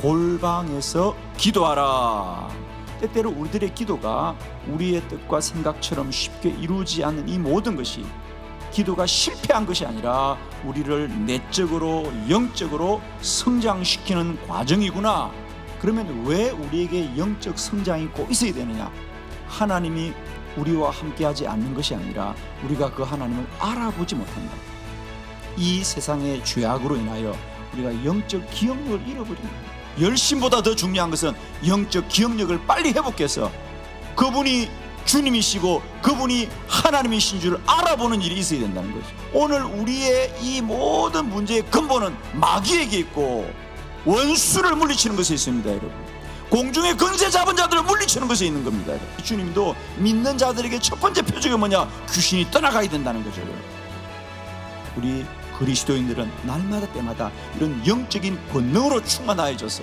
골방에서 기도하라. 때때로 우리들의 기도가 우리의 뜻과 생각처럼 쉽게 이루어지지 않는 이 모든 것이 기도가 실패한 것이 아니라 우리를 내적으로 영적으로 성장시키는 과정이구나. 그러면 왜 우리에게 영적 성장이 꼭 있어야 되느냐? 하나님이 우리와 함께하지 않는 것이 아니라 우리가 그 하나님을 알아보지 못한다. 이 세상의 죄악으로 인하여 우리가 영적 기억력을 잃어버립니다. 열심보다 더 중요한 것은 영적 기억력을 빨리 회복해서 그분이 주님이시고 그분이 하나님이신 줄 알아보는 일이 있어야 된다는 거죠. 오늘 우리의 이 모든 문제의 근본은 마귀에게 있고 원수를 물리치는 것에 있습니다, 여러분. 공중의 근세 잡은 자들을 물리치는 것에 있는 겁니다. 여러분. 주님도 믿는 자들에게 첫 번째 표적이 뭐냐? 귀신이 떠나가야 된다는 거죠. 여러분. 우리 그리스도인들은 날마다 때마다 이런 영적인 권능으로 충만하여져서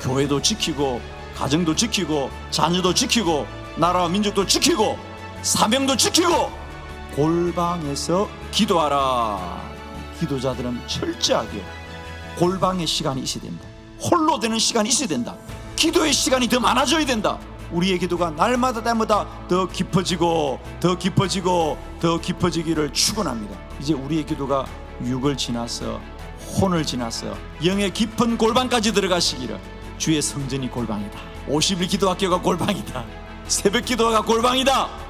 교회도 지키고 가정도 지키고 자녀도 지키고 나라와 민족도 지키고 사명도 지키고 골방에서 기도하라. 기도자들은 철저하게 골방의 시간이 있어야 된다. 홀로 되는 시간이 있어야 된다. 기도의 시간이 더 많아져야 된다. 우리의 기도가 날마다 날마다 더 깊어지고 더 깊어지고 더 깊어지기를 축원합니다. 이제 우리의 기도가 육을 지나서 혼을 지나서 영의 깊은 골방까지 들어가시기를 주의 성전이 골방이다. 50일 기도학교가 골방이다. 새벽 기도가 골방이다.